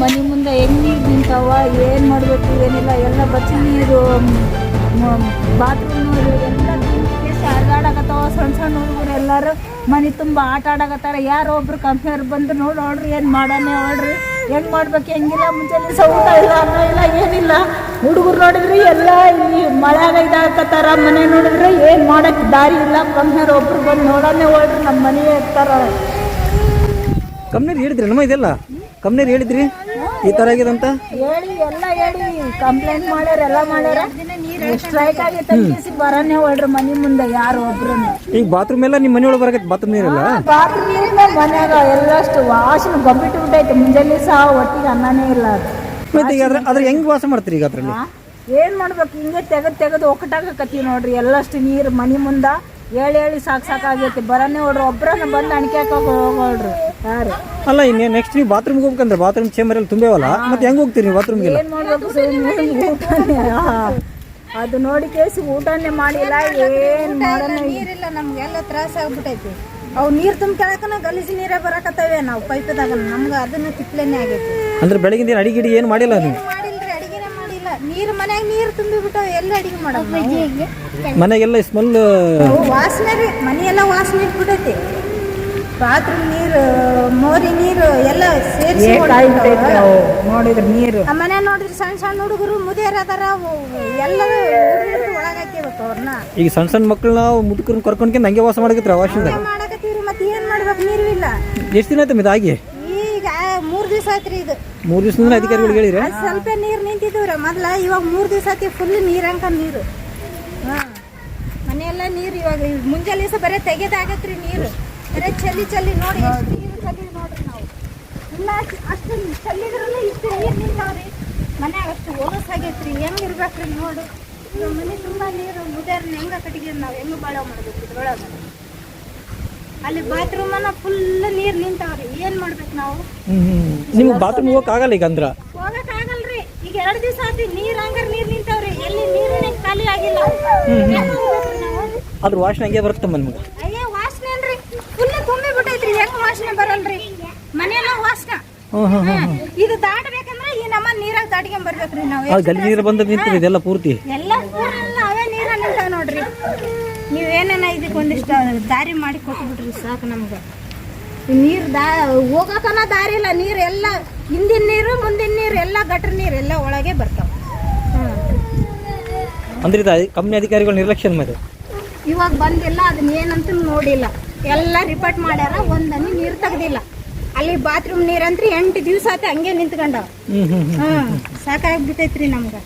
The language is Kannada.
ಮನೆ ಮುಂದೆ ಹೆಂಗೆ ನೀರು ನಿಂತಾವ ಏನು ಮಾಡಬೇಕು, ಏನಿಲ್ಲ, ಎಲ್ಲ ಬಚ್ಚಿ ನೀರು ಬಾತ್ರೂಮ್ ಎಲ್ಲ ಹರಿದಾಡಕತ್ತಾವ ಸಣ್ಣ ಸಣ್ಣ ಹುಡುಗರು ಎಲ್ಲರೂ. ಮನೆ ತುಂಬ ಆಟ ಆಡಕತ್ತಾರ. ಯಾರೋ ಒಬ್ರು ಕಂಪ್ನಿಯವ್ರು ಬಂದು ನೋಡಿ, ನೋಡ್ರಿ, ಏನು ಮಾಡೋಣ ನೋಡ್ರಿ. ಹೆಂಗೆ ಮಾಡ್ಬೇಕು, ಹೆಂಗಿಲ್ಲ ಮುಂಚೆ ಸೌಟ ಇಲ್ಲ, ಅನ್ನ ಇಲ್ಲ, ಏನಿಲ್ಲ. ಹುಡುಗರು ನೋಡಿದ್ರಿ ಎಲ್ಲ ಇಲ್ಲಿ ಮಳೆಯಾಗ ಇದಾಕತ್ತಾರ, ಮನೆ ನೋಡಿದ್ರೆ ಏನು ಮಾಡೋಕ್ಕೆ ದಾರಿ ಇಲ್ಲ. ಕಂಪ್ನಿಯವ್ರು ಒಬ್ರು ಬಂದು ನೋಡೋಣ ಹೋಳ್ರಿ ನಮ್ಮ ಮನೆ ಇರ್ತಾರ. ಕಂಪ್ನಿಯವ್ರು ಹೇಳಿದ್ರಿ ನಮ್ಮ ಇದೆಲ್ಲ? ಕಂಪ್ನೀರ್ ಹೇಳಿದ್ರಿ? ಈ ಥರ ಆಗಿದೆ ಅಂತ ಹೇಳಿ ಎಲ್ಲ ಹೇಳಿ. ಕಂಪ್ಲೇಂಟ್ ಮಾಡ್ಯಾರ ಎಲ್ಲ ಮಾಡ್ಯಾರ. ಸ್ಟ್ರೈಕ್ ಆಗಿ ತಗ್ಗಿಸಿ ಬರನೇ ಹೋಳ್ರಿ ಮನೆ ಮುಂದೆ ಯಾರು ಒಬ್ರು ಈಗ ಬಾತ್ರೂಮ್ ಎಲ್ಲ ನಿಮ್ಮ ಮನೆಯೊಳಗೆ ಬರಕೈತೆ ಬಾತ್ರೂಮ್ ನೀರಿಲ್ಲ? ಬಾತ್ರೂಮ್ ನೀರಿನ ಮನ್ಯಾಗ ಎಲ್ಲಷ್ಟು ವಾಸನೆ ಗೊಬ್ಬಿಟ್ಟು ಬಿಟ್ಟೈತೆ. ಮುಂಜಾನೆ ಸಹ ಒಟ್ಟಿಗೆ ಅನ್ನನೇ ಇಲ್ಲ ಮತ್ತೆ ಈಗ ಅದ್ರ ಅದ್ರ ಹೆಂಗ್ ವಾಸ ಮಾಡ್ತೀರಿ ಈಗ ಅದ್ರಲ್ಲಿ? ಏನು ಏನ್ ಮಾಡ್ಬೇಕು? ಹಿಂಗೆ ತೆಗೆದು ತೆಗೆದು ಒಕ್ಕಟಾಗಕತ್ತೀವಿ ನೋಡ್ರಿ. ಎಲ್ಲಷ್ಟು ನೀರು ಮನೆ ಮುಂದ ಹೇಳಿ ಹೇಳಿ ಸಾಕು ಸಾಕಾಗೈತಿ ಬರನ್ನೇ ನೋಡ್ರಿ ಒಬ್ರನ್ನ ಬಂದು ಅಣಿಕ್ಯಾಕ ಹೋಗೋಳ್ರಿ ಯಾರು? ಅಲ್ಲ ಇನ್ನೇ ನೆಕ್ಸ್ಟ್ ನೀವು ಬಾತ್ರೂಮ್ಗೆ ಹೋಗ್ಬೇಕಂದ್ರೆ ಬಾತ್ರೂಮ್ ಚೇಂಬರ್ ಅಲ್ಲಿ ತುಂಬೇವಲ್ಲ? ಮತ್ತೆ ಹೆಂಗ್ ಹೋಗ್ತೀರಿ ನೀವು ಬಾತ್ರೂಮ್ಗೆಲ್ಲ ಏನು ಮಾಡ್ಬೇಕು? ಊಟನೇ. ಅದು ನೋಡಿ ಕೇಸಿ ಊಟನೇ ಮಾಡಿಲ್ಲ. ಏನ್ ಮಾಡೋಣ ನೀರಿಲ್ಲ ನಮ್ಗೆಲ್ಲ ತ್ರಾಸ ಆಗ್ಬಿಟ್ಟೈತಿ ಅವು ನೀರು ಕೆಳಕನ ಗಲೀಜು ನೀರೇ ಬರಕತ್ತಾವೆ. ನಾವು ಪೈಪದಾಗ ನಮ್ಗೆ ಅದನ್ನ ತಿಪ್ಲೇನೆ ಆಗೈತಿ. ಅಂದ್ರೆ ಬೆಳಗಿನ ಅಡಿಗಿಡಿ ಅಡಿಗೆ ಏನು ಮಾಡಿಲ್ಲ ನೀವು? ನೀರು ಮನ್ಯಾಗ ನೀರು ತುಂಬಿ ಬಿಟ್ಟಾವ ಎಲ್ಲ ಅಡಿಗೆ ಮಾಡೋದು? ಮನೆಗೆಲ್ಲ ಸ್ಮೆಲ್ ವಾಸನೆ ರೀ ಮನೆಯೆಲ್ಲ ವಾಸನೆ ಇಟ್ಬಿಟ್ಟೈತಿ. ಬಾತ್ರೂಮ್ ನೀರು ಮೋರಿ ನೀರು ಎಲ್ಲ ಸೇರಿಸಿ ನೋಡಿದ್ರೆ ನೀರು. ಮನೆ ನೋಡಿದ್ರೆ ಸಣ್ಣ ಸಣ್ಣ ಹುಡುಗರು ಮುದಿಯರ ಅದಾರ ಅವು ಎಲ್ಲರೂ ಒಳಗಾಕಿಬೇಕು ಅವ್ರನ್ನ ಈಗ ಸಣ್ಣ ಸಣ್ಣ ಮಕ್ಕಳನ್ನ ಮುದುಕರನ್ನ ಕರ್ಕೊಂಡ್ಕೊಂಡು ಹಂಗೆ ವಾಸ ಮಾಡಕತ್ರ ವಾಸನೆ ಮಾಡಕತ್ತೀವ್ರಿ ಮತ್ತೆ ಏನ್ ಮಾಡ್ಬೇಕು? ನೀರು ಇಲ್ಲ. ಎಷ್ಟು ದಿನ ಆಯ್ತು ಇದಾಗಿ ದಿವಸ ಇದು. ಮೂರು ದಿವಸದಿಂದ ಅಧಿಕಾರಿಗಳು ಹೇಳಿರಿ ಅದ್ ಸ್ವಲ್ಪ ನೀರ್ ನಿಂತಿದ್ದೀವ್ರ ಮೊದ್ಲ ಇವಾಗ ಮೂರ್ ದಿವಸ ಆತಿ ಫುಲ್ ನೀರಂಕ ನೀರು. ಹಾ. ಮನೆಯೆಲ್ಲ ನೀರು ಇವಾಗ ಇವ್ ಮುಂಜಾನೆ ದಿವಸ ಬರೇ ತೆಗೆದಾಗತ್ರಿ ನೀರು. ಬರೇ ಚಲ್ಲಿ ಚಲ್ಲಿ ನೋಡಿ ಎಷ್ಟು ನೀರು ಚಲ್ಲಿ ನೋಡ್ರಿ ನಾವು. ಇಲ್ಲ ಅಷ್ಟ್- ಚಲ್ಲಿದ್ರಲ್ಲ ಇಷ್ಟು ನೀರು ನಿಂತಾವ್ರಿ. ಮನ್ಯಾಗ ಅಷ್ಟು ಹೊಲಸ್ ಆಗೈತ್ರಿ. ಹೆಂಗ್ ಇರ್ಬೇಕ್ರಿ ನೋಡು. ಇವಾಗ ಮನೆ ತುಂಬಾ ನೀರು ಮುದ್ಯಾರ್ನ ಹೆಂಗ ಕಟ್ಟಿಗೆ ನಾವು ಹೆಂಗ್ ಬಾಳ ಮಾಡ್ಬೇಕು ಇದ್ರೊಳಗ. ಅಲ್ಲಿ ಬಾತ್ರೂಮ್ ಫುಲ್ ನೀರ್ ನಿಂತಾವ್ರಿ. ಮಾಡ್ಬೇಕು ನಾವು. ನಿಮ್ಗೆ ಬಾತ್ರೂಮ್ ಹೋಗಕ್ ಆಗಲ್ಲ ಈಗ ಅಂದ್ರ? ಹೋಗಕ್ ಆಗಲ್ರಿ. ಈಗ ಎರಡು ದಿವಸ ಆತಿ ನೀರ್ ಹಂಗಾರ ನೀರ್ ನಿಂತಾವ್ರಿ. ಎಲ್ಲಿ ನೀರಿನ ಖಾಲಿ ಆಗಿಲ್ಲ. ನಾವು? ಅದ್ರ ವಾಸನೆ ಹಂಗೆ ಬರುತ್ತಮ್ಮ ನಿಮ್ಗೆ? ಅಯ್ಯೇ ವಾಸನೆ ಅನ್ರಿ ಫುಲ್ ತುಂಬಿ ಬಿಟ್ಟೈತ್ರಿ. ಹೆಂಗ್ ವಾಸನೆ ಬರಲ್ರಿ? ಮನೆಯೆಲ್ಲ ವಾಸನೆ ಹ್ಮ್ ಹ್ಮ್ ಹಾ. ಇದು ದಾಟಬೇಕಂದ್ರೆ ಈ ನಮ್ಮ ನೀರಾಗ ದಾಟ್ಕೊಂಡ್ ಬರ್ಬೇಕ್ರಿ ನಾವು. ಅದು ಗಲ್ಲಿ ನೀರು ಬಂದ ನಿಂತಿದೆ ಇದೆಲ್ಲ ಪೂರ್ತಿ. ಎಲ್ಲ ಊರೆಲ್ಲ ಅವೇ ನೀರ ನಿಂತಾವ ನೋಡ್ರಿ. ನೀವೇನ ಇದಕ್ಕೆ ಒಂದಿಷ್ಟು ದಾರಿ ಮಾಡಿ ಕೊಟ್ಬಿಟ್ರಿ ಸಾಕು ನಮ್ಗೆ. ನೀರು ದಾ ಹೋಗಕನ ದಾರಿ ಇಲ್ಲ. ನೀರು ಎಲ್ಲ ಹಿಂದಿನ ನೀರು ಮುಂದಿನ ನೀರು ಎಲ್ಲ ಗಟ್ರ ನೀರು ಎಲ್ಲ ಒಳಗೆ ಬರ್ತಾವೆ. ಅಂದ್ರೆ ಇದು ಕಂಪ್ನಿ ಅಧಿಕಾರಿಗಳು ನಿರ್ಲಕ್ಷ್ಯ ಮಾಡಿ ಇವಾಗ ಬಂದಿಲ್ಲ ಅದನ್ನ ಏನಂತ ನೋಡಿಲ್ಲ. ಎಲ್ಲ ರಿಪೋರ್ಟ್ ಮಾಡ್ಯಾರ ಒಂದನಿ ನೀರು ತೆಗ್ದಿಲ್ಲ. ಅಲ್ಲಿ ಬಾತ್ರೂಮ್ ನೀರಂತ್ರಿ ಎಂಟು ದಿವಸ ಆತ ಹಂಗೆ ನಿಂತ್ಕೊಂಡವ. ಹ್ಮ್ ಸಾಕಾಗ್ಬಿಟ್ಟೈತ್ರಿ ನಮ್ಗೆ.